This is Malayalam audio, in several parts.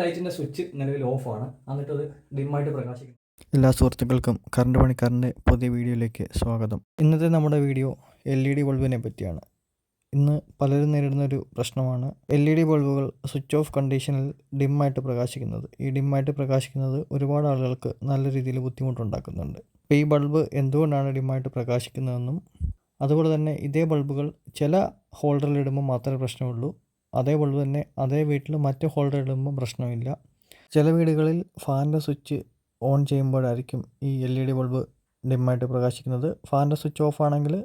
ലൈറ്റിന്റെ സ്വിച്ച് നിലവിൽ ഓഫാണ് എന്നിട്ട് അത് ഡിമ്മായിട്ട് പ്രകാശിക്കും എല്ലാ സുഹൃത്തുക്കൾക്കും കറണ്ട് പണിക്കാരന്റെ പുതിയ വീഡിയോയിലേക്ക് സ്വാഗതം. ഇന്നത്തെ നമ്മുടെ വീഡിയോ എൽ ഇ ഡി ബൾബിനെ പറ്റിയാണ്. ഇന്ന് പലരും നേരിടുന്ന ഒരു പ്രശ്നമാണ് എൽ ഇ ഡി ബൾബുകൾ സ്വിച്ച് ഓഫ് കണ്ടീഷനിൽ ഡിമ്മായിട്ട് പ്രകാശിക്കുന്നത്. ഈ ഡിമ്മായിട്ട് പ്രകാശിക്കുന്നത് ഒരുപാട് ആളുകൾക്ക് നല്ല രീതിയിൽ ബുദ്ധിമുട്ടുണ്ടാക്കുന്നുണ്ട്. അപ്പോൾ ഈ ബൾബ് എന്തുകൊണ്ടാണ് ഡിമ്മായിട്ട് പ്രകാശിക്കുന്നതെന്നും അതുപോലെ തന്നെ ഇതേ ബൾബുകൾ ചില ഹോൾഡറിൽ ഇടുമ്പോൾ മാത്രമേ പ്രശ്നമുള്ളൂ. അതേ ബൾബ് തന്നെ അതേ വീട്ടിൽ മറ്റ് ഹോൾഡർ ഇടുമ്പോൾ പ്രശ്നമില്ല. ചില വീടുകളിൽ ഫാനിന്റെ സ്വിച്ച് ഓൺ ചെയ്യുമ്പോഴായിരിക്കും ഈ എൽ ഇ ഡി ബൾബ് ഡിമ്മായിട്ട് പ്രകാശിക്കുന്നത്. ഫാനിന്റെ സ്വിച്ച് ഓഫ് ആണെങ്കിൽ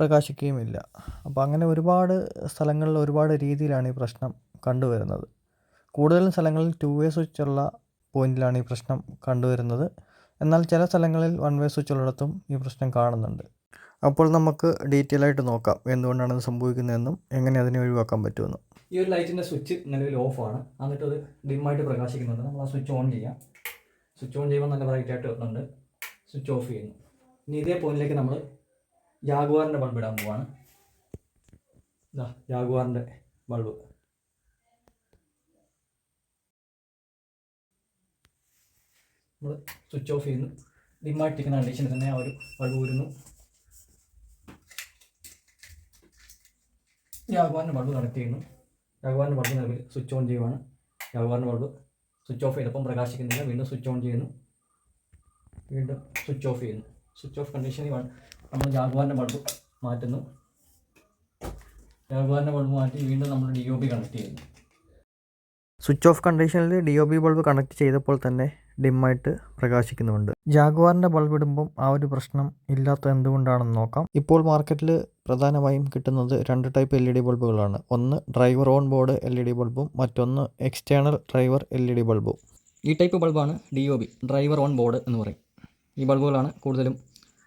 പ്രകാശിക്കുകയുമില്ല. അപ്പോൾ അങ്ങനെ ഒരുപാട് സ്ഥലങ്ങളിൽ ഒരുപാട് രീതിയിലാണ് ഈ പ്രശ്നം കണ്ടുവരുന്നത്. കൂടുതലും സ്ഥലങ്ങളിൽ ടു വേ സ്വിച്ചുള്ള പോയിന്റിലാണ് ഈ പ്രശ്നം കണ്ടുവരുന്നത്. എന്നാൽ ചില സ്ഥലങ്ങളിൽ വൺ വേ സ്വിച്ച് ഉള്ളിടത്തും ഈ പ്രശ്നം കാണുന്നുണ്ട്. അപ്പോൾ നമുക്ക് ഡീറ്റെയിൽ ആയിട്ട് നോക്കാം എന്തുകൊണ്ടാണ് അത് സംഭവിക്കുന്നതെന്നും എങ്ങനെ അതിനെ ഒഴിവാക്കാൻ പറ്റുമെന്നും. ഈ ഒരു ലൈറ്റിന്റെ സ്വിച്ച് നിലവിൽ ഓഫാണ് എന്നിട്ട് അത് ഡിമ്മായിട്ട് പ്രകാശിക്കുന്നുണ്ട്. നമ്മൾ ആ സ്വിച്ച് ഓൺ ചെയ്യാം. സ്വിച്ച് ഓൺ ചെയ്യുമ്പോൾ നല്ല ബ്രൈറ്റ് ആയിട്ട് വരുന്നുണ്ട്. സ്വിച്ച് ഓഫ് ചെയ്യുന്നു. ഇനി ഇതേ പോയിന്റിലേക്ക് നമ്മൾ ജാഗുവാറിന്റെ ബൾബ് ഇടാൻ പോവാണ്. ഇതാ ബൾബ് നമ്മൾ സ്വിച്ച് ഓഫ് ചെയ്യുന്നു. ഡിമ്മായിട്ടിരിക്കുന്ന കണ്ടീഷനിൽ തന്നെ ആ ഒരു ബൾബ് ഊരുന്നു. ജാഗുവാറിന്റെ ബൾബ് കണക്ട് ചെയ്യുന്നു ജാഗുവാറിന്റെ ബൾബ് നിലവിൽ സ്വിച്ച് ഓൺ ചെയ്യുവാണ്. ജാഗുവാറിന്റെ ബൾബ് സ്വിച്ച് ഓഫ് ചെയ്തപ്പം പ്രകാശിക്കുന്നില്ല. വീണ്ടും സ്വിച്ച് ഓൺ ചെയ്യുന്നു. വീണ്ടും സ്വിച്ച് ഓഫ് ചെയ്യുന്നു. സ്വിച്ച് ഓഫ് കണ്ടീഷനിൽ നമ്മൾ ജാഗ്വാറിന്റെ ബൾബ് മാറ്റുന്നു ജാഗ്വാറിന്റെ ബൾബ് മാറ്റി വീണ്ടും നമ്മൾ ഡി ഒ ബി കണക്ട് ചെയ്യുന്നു. സ്വിച്ച് ഓഫ് കണ്ടീഷനിൽ D O B bulb connect ചെയ്തപ്പോൾ തന്നെ ഡിമ്മായിട്ട് പ്രകാശിക്കുന്നുണ്ട് ജാഗ്വാറിന്റെ ബൾബ് ഇടുമ്പം ആ ഒരു പ്രശ്നം ഇല്ലാത്ത എന്തുകൊണ്ടാണെന്ന് നോക്കാം. ഇപ്പോൾ മാർക്കറ്റിൽ പ്രധാനമായും കിട്ടുന്നത് രണ്ട് ടൈപ്പ് എൽ ഇ ഡി ബൾബുകളാണ്. ഒന്ന് driver on board L E D ബൾബും മറ്റൊന്ന് external driver L E D ബൾബും. ഈ type ബൾബാണ് D O B driver on board എന്ന് പറയും. ഈ ബൾബുകളാണ് കൂടുതലും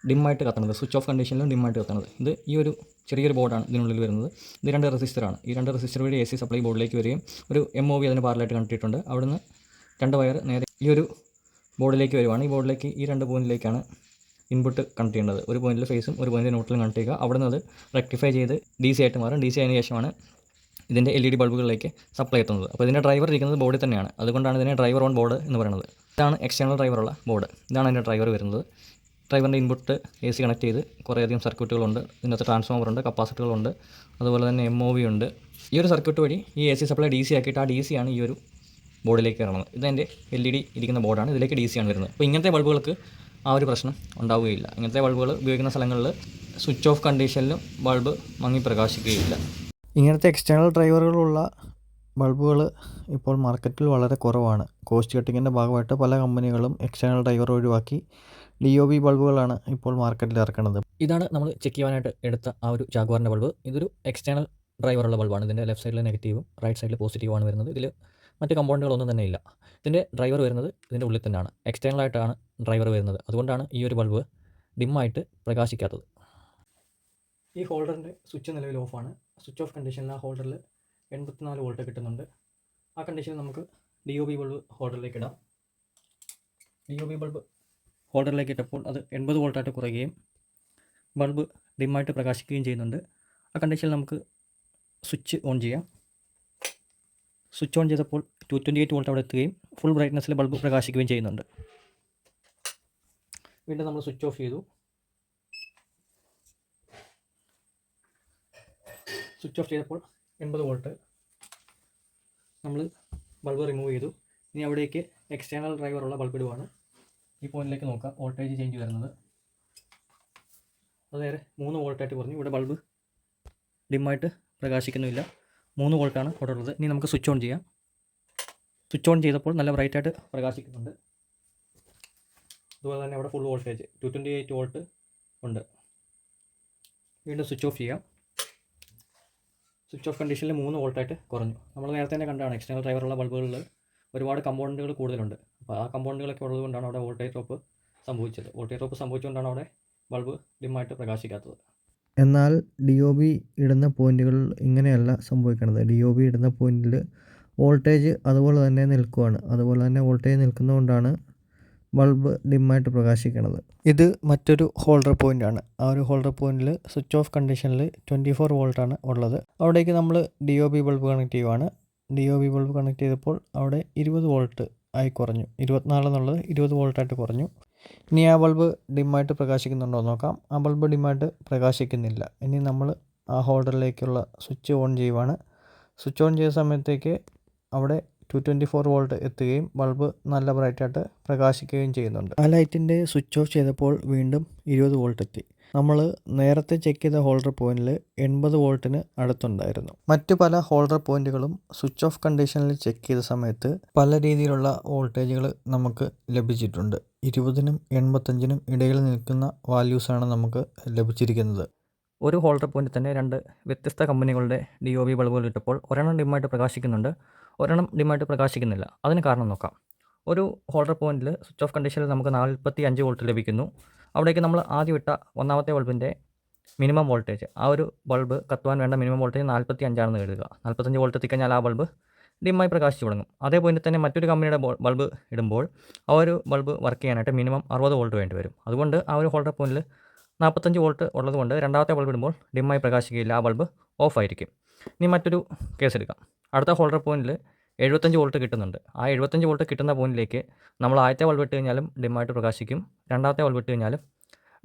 ഡിമ്മായിട്ട് കത്തണത് സ്വിച്ച് ഓഫ് കണ്ടീഷനിലും ഡിമ്മായിട്ട് കത്തണത്. ഇത് ഈ ഒരു ചെറിയൊരു ബോർഡാണ് ഇതിനുള്ളിൽ വരുന്നത്. ഇത് രണ്ട് റെസിസ്റ്ററാണ്. ഈ രണ്ട് റെസിസ്റ്റർ വഴി എ സി സപ്ലൈ ബോർഡിലേക്ക് വരികയും ഒരു എം ഒ വി അതിന് പാരലായിട്ട് കണ്ടിട്ടുണ്ട് അവിടുന്ന് രണ്ട് വയർ നേരെ ഈ ഒരു ബോർഡിലേക്ക് വരുവാണ്. ഈ ബോർഡിലേക്ക് ഈ രണ്ട് പോയിന്റിലേക്കാണ് ഇൻപുട്ട് കണക്ട് ചെയ്യേണ്ടത്. ഒരു പോയിന്റിൽ ഫേസും ഒരു പോയിന്റിൽ ന്യൂട്രലും കണക്ട് ചെയ്യുക. അവിടെ നിന്ന് അത് റെക്ടിഫൈ ചെയ്ത് ഡി സി ആയിട്ട് മാറും. ഡി സി ആയതിനു ശേഷമാണ് ഇതിന്റെ എൽ ഇ ഡി ബൾബുകളിലേക്ക് സപ്ലൈ എത്തുന്നത്. അപ്പോൾ ഇതിന്റെ ഡ്രൈവർ ഇരിക്കുന്നത് ബോർഡിൽ തന്നെയാണ്. അതുകൊണ്ടാണ് ഇതിനെ ഡ്രൈവർ ഓൺ ബോർഡ് എന്ന് പറയുന്നത്. ഇതാണ് എക്സ്റ്റേണൽ ഡ്രൈവറുള്ള ബോർഡ്. ഇതാണ് അതിന്റെ ഡ്രൈവർ വരുന്നത്. ഡ്രൈവറിന്റെ ഇൻപുട്ട് എ സി കണക്ട് ചെയ്ത് കുറേയധികം സർക്യൂട്ടുകളുണ്ട്. ഇതിനകത്ത് ട്രാൻസ്ഫോമറുണ്ട് കപ്പാസിറ്ററുകളുണ്ട്. അതുപോലെ തന്നെ എം ഒ വി ഉണ്ട്. ഈ ഒരു സർക്യൂട്ട് വഴി ഈ A C supply D C ആക്കിയിട്ട് ആ ഡി സി ആണ് ഈ ഒരു ബോർഡിലേക്ക് ഇറങ്ങുന്നത്. ഇതെന്റെ എൽ ഇ ഡി ഇരിക്കുന്ന ബോർഡാണ്. ഇതിലേക്ക് ഡി സി ആണ് വരുന്നത്. അപ്പോൾ ഇങ്ങനത്തെ ബൾബുകൾക്ക് ആ ഒരു പ്രശ്നം ഉണ്ടാവുകയില്ല. ഇങ്ങനത്തെ ബൾബുകൾ ഉപയോഗിക്കുന്ന സ്ഥലങ്ങളിൽ സ്വിച്ച് ഓഫ് കണ്ടീഷനിലും ബൾബ് മങ്ങി പ്രകാശിക്കുകയില്ല. ഇങ്ങനത്തെ എക്സ്റ്റേണൽ ഡ്രൈവറുകളുള്ള ബൾബുകൾ ഇപ്പോൾ മാർക്കറ്റിൽ വളരെ കുറവാണ്. കോസ്റ്റ് കട്ടിങ്ങിന്റെ ഭാഗമായിട്ട് പല കമ്പനികളും എക്സ്റ്റേണൽ ഡ്രൈവർ ഒഴിവാക്കി ഡി ഒ ബി ബൾബുകളാണ് ഇപ്പോൾ മാർക്കറ്റിൽ ഇറക്കുന്നത്. ഇതാണ് നമ്മൾ ചെക്ക് ചെയ്യാനായിട്ട് എടുത്ത ആ ഒരു ജാഗ്വാറിന്റെ ബൾബ്. ഇതൊരു എക്സ്റ്റേണൽ ഡ്രൈവറുള്ള ബൾബാണ്. ഇതിന്റെ ലെഫ്റ്റ് സൈഡിൽ നെഗറ്റീവും റൈറ്റ് സൈഡിൽ പോസിറ്റീവുമാണ് വരുന്നത്. ഇതിൽ മറ്റ് കമ്പോണ്ടുകളൊന്നും തന്നെ ഇല്ല. ഇതിന്റെ ഡ്രൈവർ വരുന്നത് ഇതിന്റെ ഉള്ളിൽ തന്നെയാണ്. എക്സ്റ്റേണൽ ആയിട്ടാണ് ഡ്രൈവർ വരുന്നത്. അതുകൊണ്ടാണ് ഈ ഒരു ബൾബ് ഡിമ്മായിട്ട് പ്രകാശിക്കാത്തത്. ഈ ഹോൾഡറിന്റെ സ്വിച്ച് നിലവിൽ ഓഫാണ് സ്വിച്ച് ഓഫ് കണ്ടീഷനിൽ ആ ഹോൾഡറിൽ എൺപത്തിനാല് വോൾട്ട് കിട്ടുന്നുണ്ട്. ആ കണ്ടീഷനിൽ നമുക്ക് ഡി ഒ ബി ബൾബ് ഹോൾഡറിലേക്ക് ഇടാം. ഡി ഒ ബി ബൾബ് ഹോൾഡറിലേക്ക് ഇട്ടപ്പോൾ അത് എൺപത് വോൾട്ടായിട്ട് കുറയുകയും ബൾബ് ഡിമ്മായിട്ട് പ്രകാശിക്കുകയും ചെയ്യുന്നുണ്ട്. ആ കണ്ടീഷനിൽ നമുക്ക് സ്വിച്ച് ഓൺ ചെയ്യാം. സ്വിച്ച് ഓൺ ചെയ്തപ്പോൾ ടു ട്വന്റി എയ്റ്റ് വോൾട്ട് അവിടെ എത്തുകയും ഫുൾ ബ്രൈറ്റ്നസ്സിൽ ബൾബ് പ്രകാശിക്കുകയും ചെയ്യുന്നുണ്ട്. വീണ്ടും നമ്മൾ സ്വിച്ച് ഓഫ് ചെയ്തു. സ്വിച്ച് ഓഫ് ചെയ്തപ്പോൾ എൺപത് വോൾട്ട് നമ്മൾ ബൾബ് റിമൂവ് ചെയ്തു. ഇനി അവിടേക്ക് എക്സ്റ്റേണൽ ഡ്രൈവറുള്ള ബൾബ് ഇടുവാണ്. ഈ പോയിന്റിലേക്ക് നോക്കാം. വോൾട്ടേജ് ചേഞ്ച് വരുന്നത്. അത് നേരെ മൂന്ന് വോൾട്ടായിട്ട് കുറഞ്ഞു. ഇവിടെ ബൾബ് ഡിമ്മായിട്ട് പ്രകാശിക്കുന്നില്ല മൂന്ന് വോൾട്ടാണ് അവിടെ ഉള്ളത്. ഇനി നമുക്ക് സ്വിച്ച് ഓൺ ചെയ്യാം. സ്വിച്ച് ഓൺ ചെയ്തപ്പോൾ നല്ല ബ്രൈറ്റായിട്ട് പ്രകാശിക്കുന്നുണ്ട്. അതുപോലെ തന്നെ അവിടെ full voltage two twenty eight volt ഉണ്ട്. വീണ്ടും സ്വിച്ച് ഓഫ് ചെയ്യാം. സ്വിച്ച് ഓഫ് കണ്ടീഷനിൽ മൂന്ന് വോൾട്ടായിട്ട് കുറഞ്ഞു. നമ്മൾ നേരത്തെ തന്നെ കണ്ടാണ് എക്സ്റ്റേണൽ ഡ്രൈവറുള്ള ബൾബുകളിൽ ഒരുപാട് കമ്പോണന്റുകൾ കൂടുതലുണ്ട്. അപ്പോൾ ആ കമ്പോണന്റുകളൊക്കെ ഉള്ളതുകൊണ്ടാണ് അവിടെ വോൾട്ടേജ് ഡ്രോപ്പ് സംഭവിച്ചത്. വോൾട്ടേജ് ഡ്രോപ്പ് സംഭവിച്ചുകൊണ്ടാണ് അവിടെ ബൾബ് ഡിമ്മായിട്ട് പ്രകാശിക്കാത്തത്. എന്നാൽ ഡി ഒ ബി ഇടുന്ന പോയിന്റുകൾ ഇങ്ങനെയല്ല സംഭവിക്കുന്നത്. ഡി ഒ ബി ഇടുന്ന പോയിന്റിൽ വോൾട്ടേജ് അതുപോലെ തന്നെ നിൽക്കുവാണ്. അതുപോലെ തന്നെ വോൾട്ടേജ് നിൽക്കുന്നതുകൊണ്ടാണ് ബൾബ് ഡിമ്മായിട്ട് പ്രകാശിക്കുന്നത്. ഇത് മറ്റൊരു ഹോൾഡർ പോയിന്റാണ് ആ ഒരു ഹോൾഡർ പോയിന്റിൽ സ്വിച്ച് ഓഫ് കണ്ടീഷനിൽ ട്വന്റി ഫോർ വോൾട്ടാണ് ഉള്ളത്. അവിടേക്ക് നമ്മൾ D O B bulb connect ചെയ്യുവാണ്. D O B bulb connect ചെയ്തപ്പോൾ അവിടെ ഇരുപത് വോൾട്ട് ആയി കുറഞ്ഞു. ഇരുപത്തിനാല് എന്നുള്ളത് ഇരുപത് വോൾട്ടായിട്ട് കുറഞ്ഞു. ഇനി ആ ബൾബ് ഡിമ്മായിട്ട് പ്രകാശിക്കുന്നുണ്ടോ നോക്കാം. ആ ബൾബ് ഡിമ്മായിട്ട് പ്രകാശിക്കുന്നില്ല. ഇനി നമ്മൾ ആ ഹോൾഡറിലേക്കുള്ള സ്വിച്ച് ഓൺ ചെയ്യുവാണ്. സ്വിച്ച് ഓൺ ചെയ്ത സമയത്തേക്ക് അവിടെ ടു ട്വന്റി ഫോർ വോൾട്ട് എത്തുകയും ബൾബ് നല്ല ബ്രൈറ്റായിട്ട് പ്രകാശിക്കുകയും ചെയ്യുന്നുണ്ട്. ആ ലൈറ്റിന്റെ സ്വിച്ച് ഓഫ് ചെയ്തപ്പോൾ വീണ്ടും ഇരുപത് വോൾട്ട് എത്തി. നമ്മൾ നേരത്തെ ചെക്ക് ചെയ്ത ഹോൾഡർ പോയിന്റിൽ എൺപത് വോൾട്ടിന് അടുത്തുണ്ടായിരുന്നു. മറ്റു പല ഹോൾഡർ പോയിന്റുകളും സ്വിച്ച് ഓഫ് കണ്ടീഷനിൽ ചെക്ക് ചെയ്ത സമയത്ത് പല രീതിയിലുള്ള വോൾട്ടേജുകൾ നമുക്ക് ലഭിച്ചിട്ടുണ്ട്. ഇരുപതിനും എൺപത്തഞ്ചിനും ഇടയിൽ നിൽക്കുന്ന വാല്യൂസാണ് നമുക്ക് ലഭിച്ചിരിക്കുന്നത്. ഒരു ഹോൾഡർ പോയിന്റ് തന്നെ രണ്ട് വ്യത്യസ്ത കമ്പനികളുടെ ഡി ഒ ബി ബൾബുകൾ ഇട്ടപ്പോൾ ഒരെണ്ണം ഡിമായിട്ട് പ്രകാശിക്കുന്നുണ്ട് ഒരെണ്ണം ഡിമായിട്ട് പ്രകാശിക്കുന്നില്ല. അതിന് കാരണം നോക്കാം. ഒരു ഹോൾഡർ പോയിന്റിൽ സ്വിച്ച് ഓഫ് കണ്ടീഷനിൽ നമുക്ക് നാൽപ്പത്തി അഞ്ച് വോൾട്ട് ലഭിക്കുന്നു. അവിടേക്ക് നമ്മൾ ആദ്യം ഇട്ട ഒന്നാമത്തെ ബൾബിന്റെ മിനിമം വോൾട്ടേജ്. ആ ഒരു ബൾബ് കത്തുവാൻ വേണ്ട മിനിമം വോൾട്ടേജ് നാൽപ്പത്തി അഞ്ചാണെന്ന് കരുതുക നാൽപ്പത്തഞ്ച് വോൾട്ട് എത്തിക്കഴിഞ്ഞാൽ ആ ബൾബ് ഡിമ്മായി പ്രകാശിച്ചു തുടങ്ങും. അതേ പോയിന്റ് തന്നെ മറ്റൊരു കമ്പനിയുടെ ബൾബ് ഇടുമ്പോൾ ആ ഒരു ബൾബ് വർക്ക് ചെയ്യാനായിട്ട് മിനിമം അറുപത് വോൾട്ട് വേണ്ടി വരും. അതുകൊണ്ട് ആ ഒരു ഹോൾഡർ പോയിന്റിൽ നാൽപ്പത്തഞ്ച് വോൾട്ട് ഉള്ളതുകൊണ്ട് രണ്ടാമത്തെ ബൾബ് ഇടുമ്പോൾ ഡിമ്മായി പ്രകാശിക്കുകയില്ല ആ ബൾബ് ഓഫ് ആയിരിക്കും. ഇനി മറ്റൊരു കേസ് എടുക്കാം. അടുത്ത ഹോൾഡർ പോയിന്റിൽ എഴുപത്തഞ്ച് വോൾട്ട് കിട്ടുന്നുണ്ട്. ആ എഴുപത്തഞ്ച് വോൾട്ട് കിട്ടുന്ന പോയിന്റിലേക്ക് നമ്മൾ ആദ്യത്തെ ബൾബ് ഇട്ട് കഴിഞ്ഞാലും ഡിമായിട്ട് പ്രകാശിക്കും. രണ്ടാമത്തെ ബൾബ് ഇട്ട് കഴിഞ്ഞാലും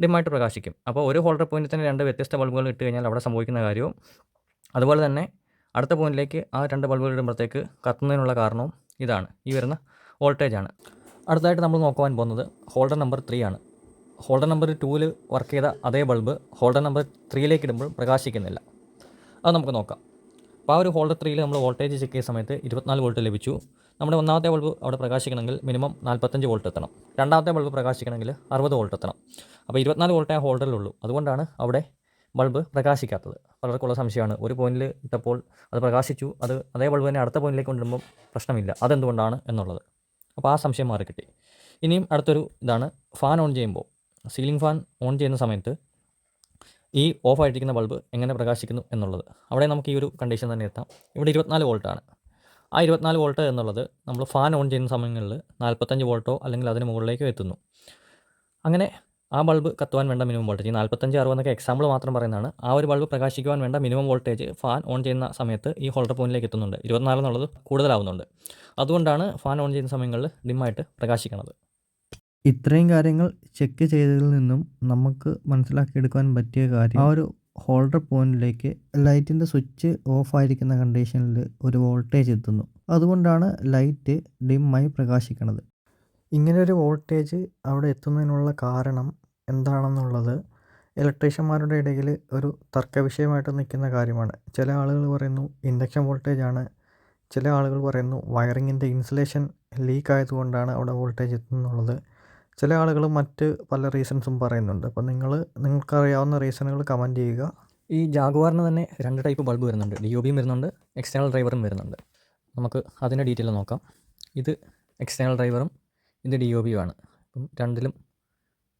ഡിമായിട്ട് പ്രകാശിക്കും. അപ്പോൾ ഒരു ഹോൾഡർ പോയിന്റിൽ തന്നെ രണ്ട് വ്യത്യസ്ത ബൾബുകൾ ഇട്ട് കഴിഞ്ഞാൽ അവിടെ സംഭവിക്കുന്ന കാര്യവും. അതുപോലെ തന്നെ അടുത്ത പോയിന്റിലേക്ക് ആ രണ്ട് ബൾബുകൾ ഇടുമ്പോഴത്തേക്ക് കത്തുന്നതിനുള്ള കാരണവും ഇതാണ്. ഈ വരുന്ന വോൾട്ടേജാണ് അടുത്തതായിട്ട് നമ്മൾ നോക്കുവാൻ പോകുന്നത് ഹോൾഡർ നമ്പർ ത്രീ ആണ്. ഹോൾഡർ നമ്പർ ടൂവിൽ വർക്ക് ചെയ്ത അതേ ബൾബ് ഹോൾഡർ നമ്പർ ത്രീയിലേക്ക് ഇടുമ്പോൾ പ്രകാശിക്കുന്നില്ല. അത് നമുക്ക് നോക്കാം. അപ്പോൾ ആ ഒരു ഹോൾഡർ ത്രീയിൽ നമ്മൾ വോൾട്ടേജ് ചെക്ക് ചെയ്യുന്ന സമയത്ത് ഇരുപത്തിനാല് വോൾട്ട് ലഭിച്ചു. നമ്മുടെ ഒന്നാമത്തെ ബൾബ് അവിടെ പ്രകാശിക്കണമെങ്കിൽ മിനിമം നാൽപ്പത്തഞ്ച് വോൾട്ട് എത്തണം. രണ്ടാമത്തെ ബൾബ് പ്രകാശിക്കണമെങ്കിൽ അറുപത് വോൾട്ട് എത്തണം. അപ്പോൾ ഇരുപത്തിനാല് വോൾട്ടേ ഹോൾഡറിലുള്ളൂ അതുകൊണ്ടാണ് അവിടെ ബൾബ് പ്രകാശിക്കാത്തത്. പലർക്കുള്ള സംശയമാണ്. ഒരു പോയിന്റിൽ ഇട്ടപ്പോൾ അത് പ്രകാശിച്ചു. അത് അതേ ബൾബ് തന്നെ അടുത്ത പോയിന്റിലേക്ക് കൊണ്ടുവരുമ്പോൾ പ്രശ്നമില്ല. അതെന്തുകൊണ്ടാണ് എന്നുള്ളത്. അപ്പോൾ ആ സംശയം മാറി കിട്ടി ഇനിയും അടുത്തൊരു ഇതാണ് ഫാൻ ഓൺ ചെയ്യുമ്പോൾ. സീലിംഗ് ഫാൻ ഓൺ ചെയ്യുന്ന സമയത്ത് ഈ ഓഫ് ആയിട്ടിരിക്കുന്ന ബൾബ് എങ്ങനെ പ്രകാശിക്കുന്നു എന്നുള്ളത്. അവിടെ നമുക്ക് ഈ ഒരു കണ്ടീഷൻ തന്നെ എത്താം. ഇവിടെ ഇരുപത്തിനാല് വോൾട്ടാണ് ആ ഇരുപത്തിനാല് വോൾട്ട് എന്നുള്ളത് നമ്മൾ ഫാൻ ഓൺ ചെയ്യുന്ന സമയങ്ങളിൽ നാൽപ്പത്തഞ്ച് വോൾട്ടോ അല്ലെങ്കിൽ അതിന് മുകളിലേക്കോ എത്തുന്നു. അങ്ങനെ ആ ബൾബ് കത്തുവാൻ വേണ്ട മിനിമം വോൾട്ടേജ് നാൽപ്പത്തഞ്ച് അറുപതെന്നൊക്കെ എക്സാമ്പിൾ മാത്രം പറയുന്നതാണ്. ആ ഒരു ബൾബ് പ്രകാശിക്കുവാൻ വേണ്ട മിനിമം വോൾട്ടേജ് ഫാൻ ഓൺ ചെയ്യുന്ന സമയത്ത് ഈ ഹോൾഡർ പോയിന്റിലേക്ക് എത്തുന്നുണ്ട്. ഇരുപത്തിനാല് എന്നുള്ളത് കൂടുതലാവുന്നുണ്ട്. അതുകൊണ്ടാണ് ഫാൻ ഓൺ ചെയ്യുന്ന സമയങ്ങളിൽ ഡിമ്മായിട്ട് പ്രകാശിക്കുന്നത് ഇത്രയും കാര്യങ്ങൾ ചെക്ക് ചെയ്തതിൽ നിന്നും നമുക്ക് മനസ്സിലാക്കിയെടുക്കാൻ പറ്റിയ കാര്യം ആ ഒരു ഹോൾഡർ പോയിന്റിലേക്ക് ലൈറ്റിന്റെ സ്വിച്ച് ഓഫ് ആയിരിക്കുന്ന കണ്ടീഷനിൽ ഒരു വോൾട്ടേജ് എത്തുന്നു. അതുകൊണ്ടാണ് ലൈറ്റ് ഡിമ്മായി പ്രകാശിക്കുന്നത് ഇങ്ങനെ ഒരു വോൾട്ടേജ് അവിടെ എത്തുന്നതിനുള്ള കാരണം എന്താണെന്നുള്ളത് ഇലക്ട്രീഷ്യന്മാരുടെ ഇടയിൽ ഒരു തർക്ക വിഷയമായിട്ട് നിൽക്കുന്ന കാര്യമാണ്. ചില ആളുകൾ പറയുന്നു ഇൻഡക്ഷൻ വോൾട്ടേജ് ആണ്. ചില ആളുകൾ പറയുന്നു വയറിങ്ങിന്റെ ഇൻസുലേഷൻ ലീക്ക് ആയതുകൊണ്ടാണ് അവിടെ വോൾട്ടേജ് എത്തുന്നുള്ളത് ചില ആളുകൾ മറ്റ് പല റീസൺസും പറയുന്നുണ്ട്. അപ്പോൾ നിങ്ങൾ നിങ്ങൾക്കറിയാവുന്ന റീസണുകൾ കമന്റ് ചെയ്യുക. ഈ ജാഗുവാറിന് തന്നെ രണ്ട് ടൈപ്പ് ബൾബ് വരുന്നുണ്ട്. ഡി ഒ ബിയും വരുന്നുണ്ട് എക്സ്റ്റേണൽ ഡ്രൈവറും വരുന്നുണ്ട്. നമുക്ക് അതിന്റെ ഡീറ്റെയിൽ നോക്കാം. ഇത് എക്സ്റ്റേണൽ ഡ്രൈവറും ഇത് ഡി ഒ ആണ്. അപ്പം രണ്ടിലും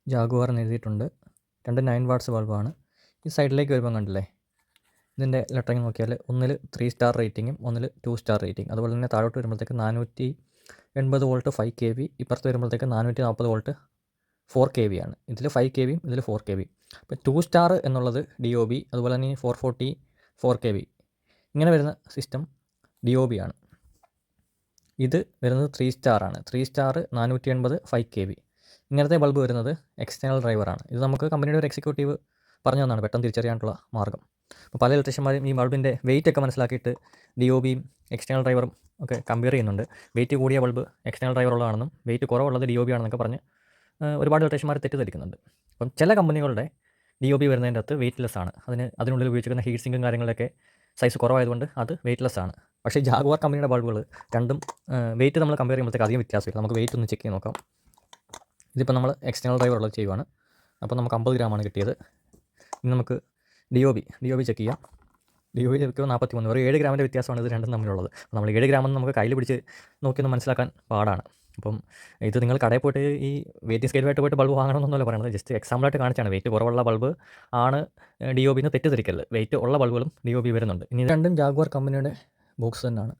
ജാഗുവാറിന് എഴുതിയിട്ടുണ്ട്. രണ്ട് നയൻ വാട്ട്സ് ബൾബാണ് ഈ സൈഡിലേക്ക് വരുമ്പോൾ കണ്ടില്ലേ? ഇതിന്റെ ലെറ്ററിങ് നോക്കിയാൽ ഒന്നിൽ ത്രീ സ്റ്റാർ റേറ്റിങ്ങും ഒന്നിൽ ടു സ്റ്റാർ റേറ്റിംഗ് അതുപോലെ തന്നെ താഴോട്ട് വരുമ്പോഴത്തേക്ക് നാനൂറ്റി എൺപത് വോൾട്ട് ഫൈവ് കെ വി ഇപ്പുറത്ത് വരുമ്പോഴത്തേക്ക് നാനൂറ്റി നാൽപ്പത് വോൾട്ട് ഫോർ കെ വി ആണ്. ഇതിൽ ഫൈവ് കെ വിയും ഇതിൽ ഫോർ കെ വി അപ്പോൾ ടു സ്റ്റാർ എന്നുള്ളത് ഡി ഒ ബി അതുപോലെ തന്നെ four forty four K V ഇങ്ങനെ വരുന്ന സിസ്റ്റം ഡി ഒ ബി ആണ്. ഇത് വരുന്നത് ത്രീ സ്റ്റാർ ആണ്. ത്രീ സ്റ്റാർ നാനൂറ്റി എൺപത് ഫൈവ് കെ വി ഇങ്ങനത്തെ ബൾബ് വരുന്നത് എക്സ്റ്റേണൽ ഡ്രൈവറാണ് ഇത് നമുക്ക് കമ്പനിയുടെ ഒരു എക്സിക്യൂട്ടീവ് പറഞ്ഞു തന്നാണ്. പെട്ടെന്ന് തിരിച്ചറിയാനുള്ള മാർഗം. അപ്പോൾ പല ഇലക്ട്രീഷ്യന്മാരും ഈ ബൾബിന്റെ വെയിറ്റ് ഒക്കെ മനസ്സിലാക്കിയിട്ട് ഡി ഒ ബിയും എക്സ്റ്റേണൽ ഡ്രൈവറും ഒക്കെ കമ്പയർ ചെയ്യുന്നുണ്ട്. വെയിറ്റ് കൂടിയ ബൾബ് എക്സ്റ്റേണൽ ഡ്രൈവർ ഉള്ളതാണെന്നും വെയിറ്റ് കുറവുള്ളത് ഡി ഒ ബി ആണെന്നൊക്കെ പറഞ്ഞ് ഒരുപാട് ഇലക്ട്രീഷ്യന്മാർ തെറ്റിദ്ധരിക്കുന്നുണ്ട്. അപ്പം ചില കമ്പനികളുടെ ഡി ഒ ബി വരുന്നതിന്റെ അകത്ത് വെയിറ്റ്ലെസ് ആണ്. അതിന് അതിനുള്ളിൽ ഉപയോഗിച്ചിരിക്കുന്ന ഹീറ്റ് സിങ്കും കാര്യങ്ങളൊക്കെ സൈസ് കുറവായതുകൊണ്ട് അത് വെയിറ്റ്ലെസ് ആണ്. പക്ഷേ ജാഗുവാർ കമ്പനിയുടെ ബൾബുകൾ രണ്ടും വെയിറ്റ് നമ്മൾ കമ്പയർ ചെയ്യുമ്പോഴത്തേക്ക് അധികം വ്യത്യാസമില്ല. നമുക്ക് വെയിറ്റ് ഒന്ന് ചെക്ക് ചെയ്ത് നോക്കാം. ഇതിപ്പോൾ നമ്മൾ എക്സ്റ്റേണൽ ഡ്രൈവർ ഉള്ളത് ചെയ്യുവാണ്. അപ്പോൾ നമുക്ക് അമ്പത് ഗ്രാമാണ് കിട്ടിയത്. ഇനി നമുക്ക് D O B D O B check ചെയ്യാം. ഡി ഒ ബി ചെക്ക് നാൽപ്പത്തി മൂന്ന് ഒരു ഏഴ് ഗ്രാമിന്റെ വ്യത്യാസമാണ് ഇത് രണ്ടും തമ്മിലുള്ളത്. നമ്മൾ ഏഴ് ഗ്രാമെന്ന് നമുക്ക് കയ്യിൽ പിടിച്ച് നോക്കിയൊന്ന് മനസ്സിലാക്കാൻ പാടാണ്. അപ്പം ഇത് നിങ്ങൾ കടയിൽ പോയിട്ട് ഈ വെയിറ്റ് സ്കെയിലുമായിട്ട് പോയിട്ട് ബൾബ് വാങ്ങണമെന്നൊന്നുമല്ല പറയുന്നത്. ജസ്റ്റ് എക്സാമ്പിളായിട്ട് കാണിച്ചാണ്. വെയിറ്റ് കുറവുള്ള ബൾബ് ആണ് ഡി ഒ ബിന്ന് തെറ്റിദ്ധരിക്കരുത്. വെയിറ്റ് ഉള്ള ബൾബുകളും ഡി ഒ ബി വരുന്നുണ്ട്. ഇനി രണ്ടും ജാഗ്വാർ കമ്പനിയുടെ ബോക്സ് തന്നെയാണ്.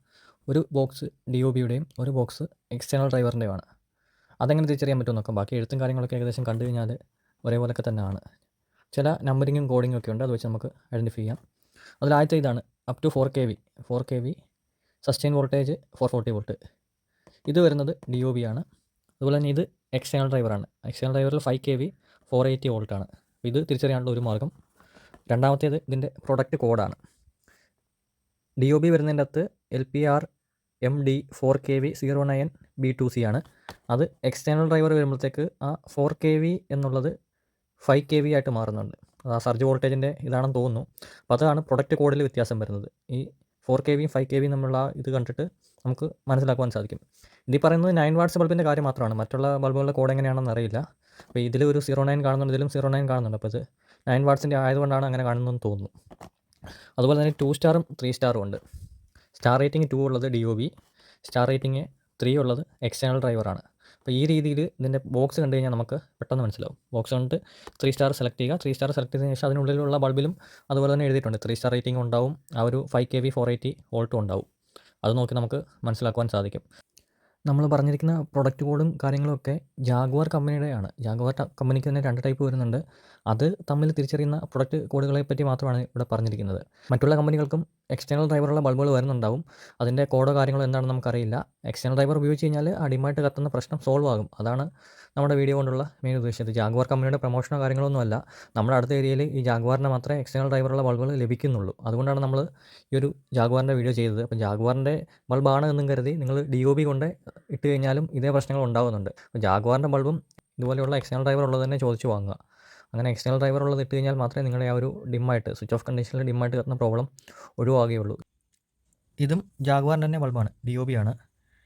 ഒരു ബോക്സ് ഡി ഒ ബിയുടെയും ഒരു ബോക്സ് എക്സ്റ്റേണൽ ഡ്രൈവറിന്റെയുമാണ് അതെങ്ങനെ തിരിച്ചറിയാൻ പറ്റും നോക്കാം. ബാക്കി എഴുത്തും കാര്യങ്ങളൊക്കെ ഏകദേശം കണ്ടു കഴിഞ്ഞാൽ ഒരേപോലൊക്കെ തന്നെയാണ്. ചില നമ്പറിങ്ങും കോഡിങ്ങും ഒക്കെ ഉണ്ട്. അത് വെച്ച് നമുക്ക് ഐഡന്റിഫൈ ചെയ്യാം. അതിൽ ആദ്യത്തെ ഇതാണ് up to four K V four K V sustain voltage four forty volt ഇത് വരുന്നത് ഡി ഒ ബി ആണ്. അതുപോലെ തന്നെ ഇത് എക്സ്റ്റേണൽ ഡ്രൈവറാണ് external ഡ്രൈവറിൽ five K V four eighty വോൾട്ടാണ് ഇത് തിരിച്ചറിയാനുള്ള ഒരു മാർഗം. രണ്ടാമത്തേത് ഇതിന്റെ പ്രൊഡക്റ്റ് കോഡാണ് ഡി ഒ ബി വരുന്നതിന്റെ അകത്ത് L P R M D four K V zero nine B two C ആണ്. അത് എക്സ്റ്റേണൽ ഡ്രൈവർ വരുമ്പോഴത്തേക്ക് ആ ഫോർ കെ വി എന്നുള്ളത് ഫൈവ് കെ വി ആയിട്ട് മാറുന്നുണ്ട്. സർജ് വോൾട്ടേജിന്റെ ഇതാണെന്ന് തോന്നുന്നു. അപ്പോൾ അതാണ് പ്രൊഡക്റ്റ് കോഡിൽ വ്യത്യാസം വരുന്നത്. ഈ ഫോർ കെ വിയും ഫൈവ് കെ വിയും തമ്മിലുള്ള ഇത് കണ്ടിട്ട് നമുക്ക് മനസ്സിലാക്കുവാൻ സാധിക്കും. ഇതിൽ പറയുന്നത് നയൻ വാട്ട്സ് ബൾബിന്റെ കാര്യം മാത്രമാണ്. മറ്റുള്ള ബൾബുകളുടെ കോഡ് എങ്ങനെയാണെന്ന് അറിയില്ല. അപ്പോൾ ഇതിൽ ഒരു സീറോ നയൻ കാണുന്നുണ്ട് ഇതിലും സീറോ നയൻ കാണുന്നുണ്ട്. അപ്പോൾ ഇത് നയൻ വാട്ട്സിന്റെ ആയതുകൊണ്ടാണ് അങ്ങനെ കാണുന്നതെന്ന് തോന്നുന്നു. അതുപോലെ തന്നെ ടു സ്റ്റാറും ത്രീ സ്റ്റാറും ഉണ്ട്. സ്റ്റാർ റേറ്റിംഗ് ടു ഉള്ളത് D O B star rating three ഉള്ളത് എക്സ്റ്റേണൽ ഡ്രൈവറാണ് അപ്പോൾ ഈ രീതിയിൽ ഇതിന്റെ ബോക്സ് കണ്ടു കഴിഞ്ഞാൽ നമുക്ക് പെട്ടെന്ന് മനസ്സിലാവും. ബോക്സ് കണ്ടിട്ട് ത്രീ സ്റ്റാർ സെലക്ട് ചെയ്യുക. ത്രീ സ്റ്റാർ സെലക്ട് ചെയ്തതിന് ശേഷം അതിനുള്ളിലുള്ള ബൾബിലും അതുപോലെ തന്നെ എഴുതിയിട്ടുണ്ട്. ത്രീ സ്റ്റാർ റേറ്റിംഗ് ഉണ്ടാവും. ആ ഒരു five K V four eighty വോൾട്ടും ഉണ്ടാവും. അത് നോക്കി നമുക്ക് മനസ്സിലാക്കുവാൻ സാധിക്കും. നമ്മൾ പറഞ്ഞിരിക്കുന്ന പ്രൊഡക്റ്റ് കോഡും കാര്യങ്ങളും ഒക്കെ ജാഗ്വാർ കമ്പനിയുടെയാണ് ജാഗ്വാർ കമ്പനിക്ക് തന്നെ രണ്ട് ടൈപ്പ് വരുന്നുണ്ട്. അത് തമ്മിൽ തിരിച്ചറിയുന്ന പ്രൊഡക്റ്റ് കോഡുകളെ പറ്റി മാത്രമാണ് ഇവിടെ പറഞ്ഞിരിക്കുന്നത്. മറ്റുള്ള കമ്പനികൾക്കും എക്സ്റ്റേണൽ ഡ്രൈവറുള്ള ബൾബുകൾ വരുന്നുണ്ടാവും. അതിന്റെ കോഡോ കാര്യങ്ങളോ എന്താണെന്ന് നമുക്കറിയില്ല. എക്സ്റ്റേണൽ ഡ്രൈവർ ഉപയോഗിച്ച് കഴിഞ്ഞാൽ അടിമായിട്ട് കത്തുന്ന പ്രശ്നം സോൾവ് ആകും. അതാണ് നമ്മുടെ വീഡിയോ കൊണ്ടുള്ള മെയിൻ ഉദ്ദേശം. ജാഗ്വാർ കമ്പനിയുടെ പ്രൊമോഷനോ കാര്യങ്ങളൊന്നും അല്ല. നമ്മുടെ അടുത്ത ഏരിയയിൽ ഈ ജാഗ്വാറിന് മാത്രമേ എക്സ്റ്റേണൽ ഡ്രൈവറുള്ള ബൾബുകൾ ലഭിക്കുന്നുള്ളൂ. അതുകൊണ്ടാണ് നമ്മൾ ഈ ഒരു ജാഗ്വാറിന്റെ വീഡിയോ ചെയ്തത്. അപ്പം ജാഗ്വാറിന്റെ ബൾബാണ് എന്നും കരുതി നിങ്ങൾ ഡി ഒ ബി കൊണ്ട് ഇട്ട് കഴിഞ്ഞാലും ഇതേ പ്രശ്നങ്ങൾ ഉണ്ടാകുന്നുണ്ട് അപ്പോൾ ജാഗ്വാറിന്റെ ബൾബും ഇതുപോലെയുള്ള എക്സ്റ്റേണൽ ഡ്രൈവർ ഉള്ളത് തന്നെ ചോദിച്ച് വാങ്ങുക. അങ്ങനെ എക്സ്റ്റേണൽ ഡ്രൈവർ ഉള്ളത് ഇട്ട് കഴിഞ്ഞാൽ മാത്രമേ നിങ്ങളുടെ ആ ഒരു ഡിമ്മായിട്ട് സ്വിച്ച് ഓഫ് കണ്ടീഷനിൽ ഡിമ്മായിട്ട് കത്തുന്ന പ്രോബ്ലം ഒഴിവാകുകയുള്ളൂ. ഇതും ജാഗ്വാറിന്റെ തന്നെ ബൾബാണ് ഡി ഒ ബി ആണ്.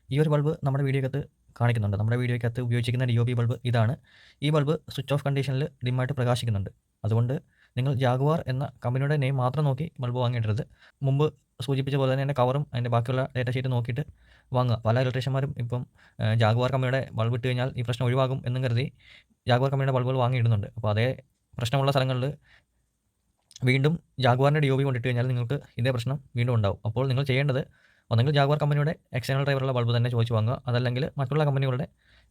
ഈ ഒരു ബൾബ് നമ്മുടെ വീഡിയോക്കകത്ത് കാണിക്കുന്നുണ്ട്. നമ്മുടെ വീഡിയോക്കകത്ത് ഉപയോഗിക്കുന്ന ഡി ഒ ബി ബൾബ് ഇതാണ്. ഈ ബൾബ് സ്വിച്ച് ഓഫ് കണ്ടീഷനിൽ ഡിമ്മായിട്ട് പ്രകാശിക്കുന്നുണ്ട്. അതുകൊണ്ട് നിങ്ങൾ ജാഗ്വാർ എന്ന കമ്പനിയുടെ നെയിം മാത്രം നോക്കി ബൾബ് വാങ്ങിയിടരുത് മുമ്പ് സൂചിപ്പിച്ച പോലെ തന്നെ അതിന്റെ കവറും അതിന്റെ ബാക്കിയുള്ള ഡേറ്റ ഷീറ്റ് നോക്കിയിട്ട് വാങ്ങുക. പല ഇലക്ട്രീഷ്യന്മാരും ഇപ്പം ജാഗുവാർ കമ്പനിയുടെ ബൾബ് ഇട്ട് കഴിഞ്ഞാൽ ഈ പ്രശ്നം ഒഴിവാകും എന്നും കരുതി ജാഗ്വാർ കമ്പനിയുടെ ബൾബുകൾ വാങ്ങിയിടുന്നുണ്ട്. അപ്പോൾ അതേ പ്രശ്നമുള്ള സ്ഥലങ്ങളിൽ വീണ്ടും ജാഗ്വാറിന്റെ ഡി ഒ ബി കൊണ്ടിട്ട് കഴിഞ്ഞാൽ നിങ്ങൾക്ക് ഇതേ പ്രശ്നം വീണ്ടും ഉണ്ടാവും. അപ്പോൾ നിങ്ങൾ ചെയ്യേണ്ടത് ഒന്നെങ്കിൽ ജാഗ്വാർ കമ്പനിയുടെ എക്സ്റ്റേണൽ ഡ്രൈവറുള്ള ബൾബ് തന്നെ ചോദിച്ച് വാങ്ങുക. അതല്ലെങ്കിൽ മറ്റുള്ള കമ്പനികളുടെ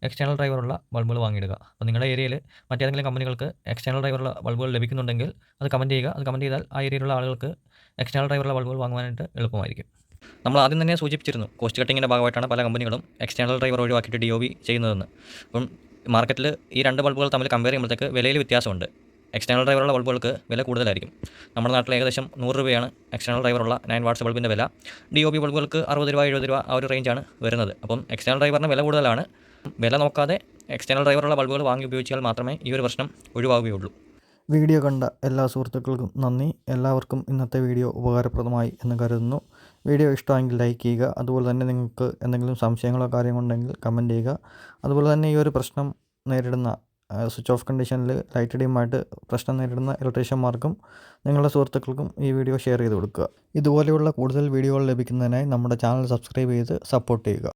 എക്സ്റ്റേണൽ ഡ്രൈവറുള്ള ബൾബുകൾ വാങ്ങിയിടുക. അപ്പോൾ നിങ്ങളുടെ ഏരിയയിൽ മറ്റേതെങ്കിലും കമ്പനികൾക്ക് എക്സ്റ്റേണൽ ഡ്രൈവറുള്ള ബൾബുകൾ ലഭിക്കുന്നുണ്ടെങ്കിൽ അത് കമന്റ് ചെയ്യുക. അത് കമന്റ് ചെയ്താൽ ആ ഏരിയയിലുള്ള ആളുകൾക്ക് എക്സ്റ്റേണൽ ഡ്രൈവറുള്ള ബൾബുകൾ വാങ്ങുവാനായിട്ട് എളുപ്പമായിരിക്കും. നമ്മൾ ആദ്യം തന്നെ സൂചിപ്പിച്ചിരുന്നു കോസ്റ്റ് കട്ടിങ്ങിന്റെ ഭാഗമായിട്ടാണ് പല കമ്പനികളും എക്സ്റ്റേണൽ ഡ്രൈവർ ഒഴിവാക്കിയിട്ട് ഡി ഒ ബി ചെയ്യുന്നതെന്ന്. അപ്പം മാർക്കറ്റിൽ ഈ രണ്ട് ബൾബുകൾ തമ്മിൽ കമ്പയർ ചെയ്യുമ്പോഴത്തേക്ക് വിലയിൽ വ്യത്യാസമുണ്ട്. എക്സ്റ്റേണൽ ഡ്രൈവറുള്ള ബൾബുകൾക്ക് വില കൂടുതലായിരിക്കും. നമ്മുടെ നാട്ടിൽ ഏകദേശം നൂറ് രൂപയാണ് എക്സ്റ്റേണൽ ഡ്രൈവറുള്ള നയൻ വാട്ട്സ് ബൾബിന്റെ വില. ഡി ഒ ബി ബൾബുകൾക്ക് അറുപത് രൂപ എഴുപത് രൂപ ആ ഒരു റേഞ്ചാണ് വരുന്നത്. അപ്പം എക്സ്റ്റേണൽ ഡ്രൈവറിന് വില കൂടുതലാണ്. വില നോക്കാതെ എക്സ്റ്റേണൽ ഡ്രൈവറുള്ള ബൾബുകൾ വാങ്ങി ഉപയോഗിച്ചാൽ മാത്രമേ ഈ ഒരു പ്രശ്നം ഒഴിവാകുകയുള്ളൂ. വീഡിയോ കണ്ട എല്ലാ സുഹൃത്തുക്കൾക്കും നന്ദി. എല്ലാവർക്കും ഇന്നത്തെ വീഡിയോ ഉപകാരപ്രദമായി എന്ന് കരുതുന്നു. വീഡിയോ ഇഷ്ടമെങ്കിൽ ലൈക്ക് ചെയ്യുക. അതുപോലെ തന്നെ നിങ്ങൾക്ക് എന്തെങ്കിലും സംശയങ്ങളോ കാര്യങ്ങളുണ്ടെങ്കിൽ കമന്റ് ചെയ്യുക. അതുപോലെ തന്നെ ഈ ഒരു പ്രശ്നം നേരിടുന്ന സ്വിച്ച് ഓഫ് കണ്ടീഷനിൽ ലൈറ്റ് ഡിയുമായിട്ട് പ്രശ്നം നേരിടുന്ന ഇലക്ട്രീഷ്യന്മാർക്കും നിങ്ങളുടെ സുഹൃത്തുക്കൾക്കും ഈ വീഡിയോ ഷെയർ ചെയ്ത് കൊടുക്കുക. ഇതുപോലെയുള്ള കൂടുതൽ വീഡിയോകൾ ലഭിക്കുന്നതിനായി നമ്മുടെ ചാനൽ സബ്സ്ക്രൈബ് ചെയ്ത് സപ്പോർട്ട് ചെയ്യുക.